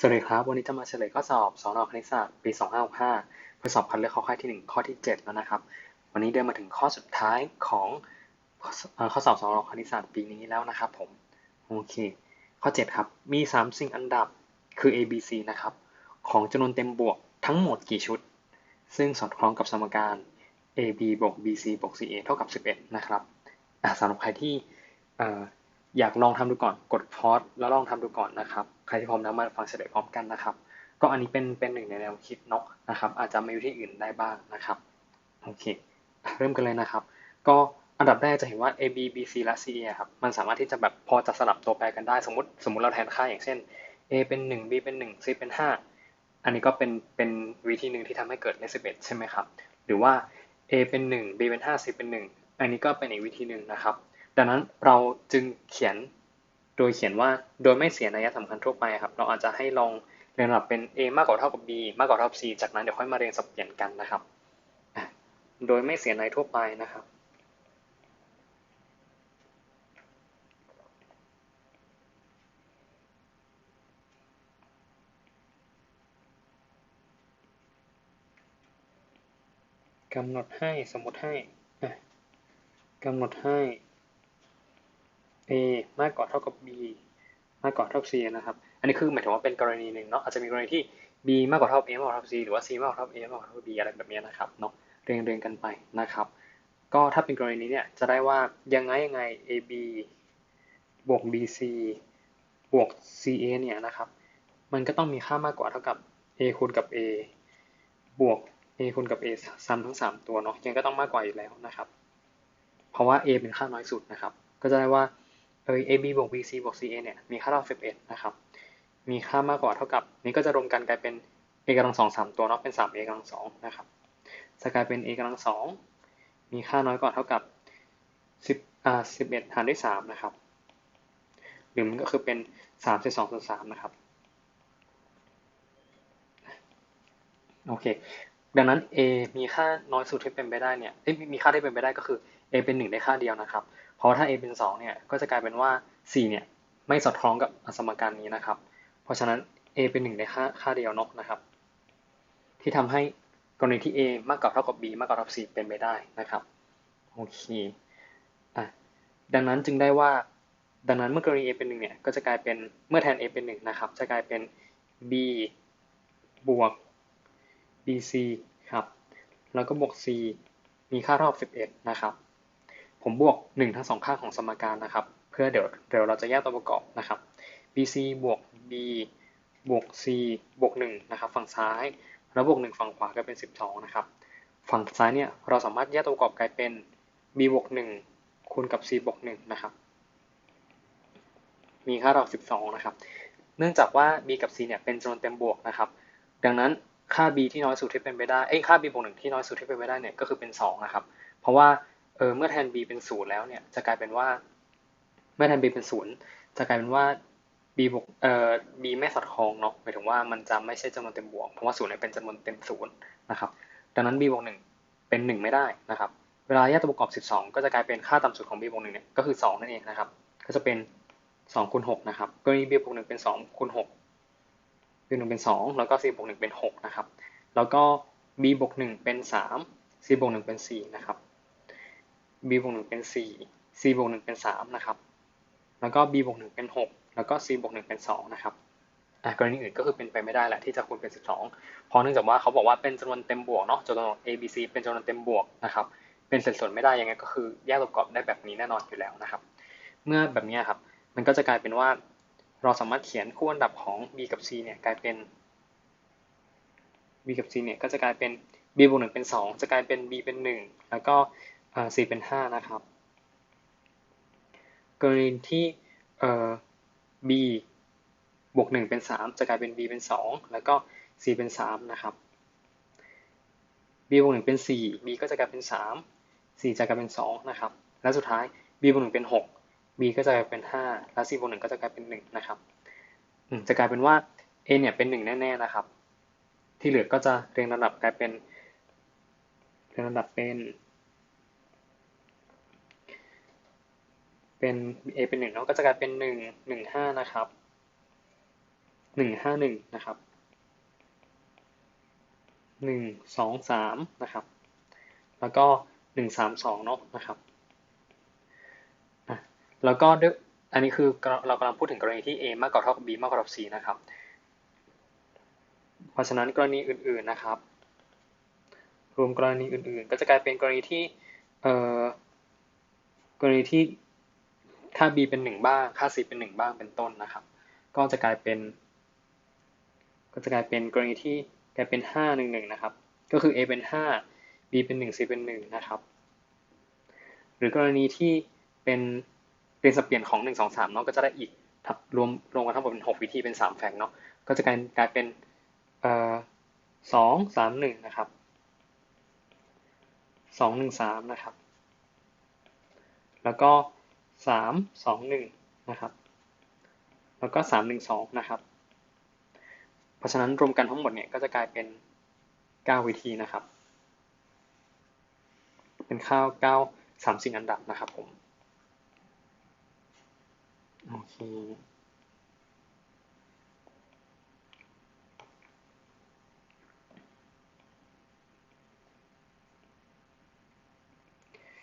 สวัสดีครับ วันนี้จะมาเฉลยข้อสอบสอนอคณิตศาสตร์ปี 2565เพื่อสอบคัดเลือกข้อค่ายที่ 1 ข้อที่ 7 แล้วนะครับ วันนี้เดินมาถึงข้อสุดท้ายของข้อสอบสอนอคณิตศาสตร์ปีนี้แล้วนะครับผม โอเค ข้อ 7 ครับ มี 3 สิ่งอันดับคือ A B C นะครับ ของจำนวนเต็มบวกทั้งหมดกี่ชุด ซึ่งสอดคล้องกับสมการ A B บวก B C บวก C A เท่ากับ 11 นะครับสำหรับใครที่ อยากลองทำดูก่อนกดพอสแล้วลองทำดูก่อนนะครับ ใครที่พร้อมแล้วมาฟังเฉลยพร้อมกันนะครับ ก็อันนี้เป็นเป็นหนึ่งในแนวคิดเนาะนะครับ อาจจะมาอยู่ที่อื่นได้บ้างนะครับโอเคเริ่มกันเลยนะครับ ก็อันดับแรกจะเห็นว่า a b b c และ c a ครับมันสามารถที่จะแบบพอจะสลับตัวแปรกันได้สมมติสมมติเราแทนค่าอย่างเช่น a เป็น 1 b เป็น 1 c เป็น 5 อันนี้ก็เป็นเป็นวิธีหนึ่งที่ทำให้เกิดเลข11 ใช่ไหมครับ หรือว่า a เป็น 1 b เป็น 5 c เป็น 1 อันนี้ก็เป็นอีกวิธีหนึ่งนะครับ ดังนั้นเราจึงเขียนโดยเขียนว่าโดยไม่เสียนัยสำคัญทั่วไปครับ เราอาจจะให้ลองเรียงลำดับเป็น a มากกว่าเท่ากับ b มากกว่าเท่ากับ c จากนั้นเดี๋ยวค่อยมาเรียงสับเปลี่ยนกันนะครับ โดยไม่เสียนัยทั่วไปนะครับกำหนดให้สมมติให้กำหนดให้ a มากกว่าเท่ากับ b มากกว่าเท่ากับ c นะครับ อันนี้คือหมายถึงว่าเป็นกรณีหนึ่งเนาะอาจจะมีกรณีที่ b มากกว่าเท่ากับ a มากกว่าเท่ากับ c หรือว่า c มากกว่าเท่ากับ a มากกว่าเท่ากับ b อะไรแบบนี้นะครับเนาะเรียงเรียงกันไปนะครับ ก็ถ้าเป็นกรณีนี้เนี่ยจะได้ว่ายังไงยังไง ab บวก bc บวก ca เนี่ยนะครับมันก็ต้องมีค่ามากกว่าเท่ากับ a คูณกับ a บวก a คูณกับ a ซ้ำทั้ง 3 ตัวเนาะยังก็ต้องมากกว่าอยู่แล้วนะครับ เพราะว่า a เป็นค่าน้อยสุดนะครับ ก็จะได้ว่า เออ ab บวก bc บวก ca เนี่ยมีค่าเท่า11นะครับมีค่ามากกว่าเท่ากับ นี้ก็จะรวมกันกลายเป็น a กำลังสองสามตัวเนาะเป็น 3a กำลังสองนะครับจะกลายเป็น a กำลังสองมีค่าน้อยกว่าเท่ากับ10อ่า11 หารด้วย3นะครับหรือมันก็คือเป็น3 2ส่วน3นะครับโอเคดังนั้น a มีค่าน้อยสุดที่เป็นไปได้เนี่ยมีค่าที่เป็นไปได้ก็คือ a เป็น 1 ได้ค่าเดียวนะครับ เพราะถ้า a เป็น 2 เนี่ย ก็จะกลายเป็นว่า 4 เนี่ย ไม่สอดคล้องกับสมการนี้นะครับ เพราะฉะนั้น a เป็น 1 ในค่าค่าเดียวนกนะครับ ที่ทำให้กรณีที่ a มากกว่าเท่ากับ b มากกว่าเท่ากับ c เป็นไปได้นะครับ โอเคอะดังนั้นจึงได้ว่า ดังนั้นเมื่อกรณี a เป็น 1 เนี่ย ก็จะกลายเป็น เมื่อแทน a เป็น 1 นะครับ จะกลายเป็น b บวก bc ครับ แล้วก็บวก c มีค่าเท่ากับ11 นะครับ ผมบวก1ทั้งสองข้างของสมการนะครับ เพื่อเดี๋ยวเดี๋ยวเราจะแยกตัวประกอบนะครับ bc บวก b บวก c บวก1นะครับฝั่งซ้าย แล้วบวก 1 ฝั่งขวาก็เป็น 12นะครับ ฝั่งซ้ายเนี่ยเราสามารถแยกตัวประกอบกลายเป็น b บวก1คูณกับ c บวก1นะครับ มีค่าเรา12นะครับ เนื่องจากว่า b กับ c เนี่ยเป็นจำนวนเต็มบวกนะครับ ดังนั้นค่า b ที่น้อยสุดที่เป็นไปได้ เอ้ค่า b บวก1ที่น้อยสุดที่เป็นไปได้เนี่ยก็คือเป็น2นะครับ เพราะว่า เออเมื่อแทน b เป็นศูนย์แล้วเนี่ยจะกลายเป็นว่า เมื่อแทน b เป็นศูนย์จะกลายเป็นว่า b บวกเอ่อ b ไม่สอดคล้องเนาะหมายถึงว่ามันจะไม่ใช่จำนวนเต็มบวกเพราะว่าศูนย์เนี่ยเป็นจำนวนเต็มศูนย์นะครับดังนั้น b บวกหนึ่งเป็นหนึ่งไม่ได้นะครับเวลาแยกตัวประกอบ 12 ก็จะกลายเป็นค่าต่ำสุดของ b บวกหนึ่งเนี่ยก็คือ 2 นั่นเองนะครับ ก็จะเป็น2คูณ6นะครับกรณี b บวกหนึ่งเป็น2คูณ6 b บวกหนึ่งเป็น 2 แล้วก็ c บวกหนึ่งเป็น6นะครับแล้วก็ b บวกหนึ่งเป็น3 c บวกหนึ่งเป็น4นะครับ b บวกหนึ่งเป็นสี่ c บวกหนึ่งเป็นสามนะครับ แล้วก็ b บวกหนึ่งเป็นหกแล้วก็ c บวกหนึ่งเป็นสองนะครับอะกรณีอื่นก็คือเป็นไปไม่ได้แหละที่จะคูณเป็นสิบสองเพราะเนื่องจากว่าเขาบอกว่าเป็นจำนวนเต็มบวกเนาะจำนวน a b c เป็นจำนวนเต็มบวกนะครับ เป็นเศษส่วนไม่ได้ยังไงก็คือแยกตัวประกอบได้แบบนี้แน่นอนอยู่แล้วนะครับ เมื่อแบบนี้ครับมันก็จะกลายเป็นว่าเราสามารถเขียนคู่อันดับของ b กับ c เนี่ยกลายเป็น b กับ c เนี่ยก็จะกลายเป็น b บวกหนึ่งเป็นสองจะกลายเป็น b เป็นหนึ่งแล้วก็ สี่เป็นห้านะครับ กรณีที่เอ่อ b บวกหนึ่งเป็นสามจะกลายเป็น b เป็นสองแล้วก็ c เป็นสามนะครับ b บวกหนึ่งเป็นสี่ b ก็จะกลายเป็นสาม c จะกลายเป็นสองนะครับ และสุดท้าย b บวกหนึ่งเป็นหก b ก็จะกลายเป็นห้าและ c บวกหนึ่งก็จะกลายเป็นหนึ่งนะครับจะกลายเป็นว่า a เนี่ยเป็นหนึ่งแน่ๆนะครับ ที่เหลือก็จะเรียงลำดับกลายเป็นเรียงลำดับเป็น เป็น a เป็นหนึ่งแล้วก็จะกลายเป็นหนึ่งหนึ่งห้านะครับหนึ่งห้าหนึ่งนะครับหนึ่งสองสามนะครับ แล้วก็หนึ่งสามสองเนาะนะครับแล้วก็ด้วยอันนี้คือเรากำลังพูดถึงกรณีที่ a มากกว่าเท่ากับ b มากกว่าเท่ากับ c นะครับ เพราะฉะนั้นกรณีอื่นๆนะครับ รวมกรณีอื่นๆ ก็จะกลายเป็นกรณีที่เอ่อกรณีที่ ค่า b เป็น 1 บ้าง ค่า c เป็น 1 บ้างเป็นต้นนะครับ ก็จะกลายเป็น ก็จะกลายเป็นกรณีที่กลายเป็น 5 1 1 นะครับ ก็คือ a เป็น 5 b เป็น 1 c เป็น 1 นะครับ หรือกรณีที่เป็นเป็นสับเปลี่ยนของ 1 2 3เนาะก็จะได้อีกรวมรวมกันทั้งหมดเป็น 6 วิธีเป็น 3 แฟกเนาะก็จะกลายกลายเป็นเอ่อสองสามหนึ่งนะครับสองหนึ่งสามนะครับ แล้วก็ สามสองหนึ่งนะครับ แล้วก็สามหนึ่งสองนะครับ เพราะฉะนั้นรวมกันทั้งหมดเนี่ยก็จะกลายเป็นเก้าวิธีนะครับ เป็นข้าวเก้าสามสิ่งอันดับนะครับผม โอเค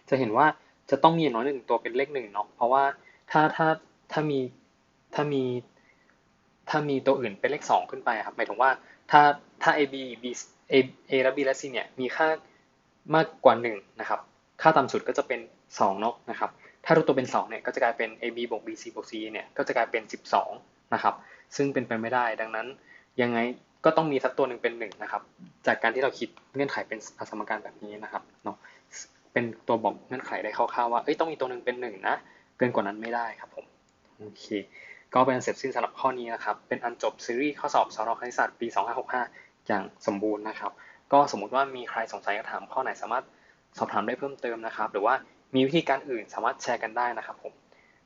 จะเห็นว่า จะต้องมีอย่างน้อยหนึ่งตัวเป็นเลขหนึ่งเนาะเพราะว่าถ้าถ้าถ้ามีถ้ามี ถ้ามีตัวอื่นเป็นเลขสองขึ้นไปครับหมายถึงว่าถ้าถ้า a b b a a และ b และ c เนี่ยมีค่ามากกว่าหนึ่งนะครับ ค่าต่ำสุดก็จะเป็นสองเนาะนะครับ ถ้าทุกตัวเป็น2เนี่ยก็จะกลายเป็น ab บวก bc บวก c เนี่ยก็จะกลายเป็น12นะครับ ซึ่งเป็นไปไม่ได้ดังนั้นยังไงก็ต้องมีสักตัวหนึ่งเป็น1นะครับ จากการที่เราคิดเงื่อนไขเป็นสมการแบบนี้นะครับเนาะ เป็นตัวบอกเงื่อนไขได้คร่าวๆว่าเอ้ยต้องมีตัวหนึ่งเป็น1นะเกินกว่านั้นไม่ได้ครับผมโอเคก็เป็นเสร็จสิ้นสำหรับข้อนี้นะครับ เป็นอันจบซีรีส์ข้อสอบสอนอคณิตศาสตร์ปี 2565 อย่างสมบูรณ์นะครับ ก็สมมุติว่ามีใครสงสัยถามข้อไหนสามารถสอบถามได้เพิ่มเติมนะครับ หรือว่ามีวิธีการอื่นสามารถแชร์กันได้นะครับผม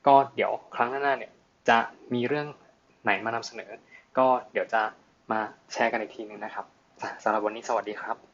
ก็เดี๋ยวครั้งหน้าเนี่ยจะมีเรื่องไหนมานำเสนอ ก็เดี๋ยวจะมาแชร์กันอีกทีนึงนะครับสำหรับวันนี้สวัสดีครับ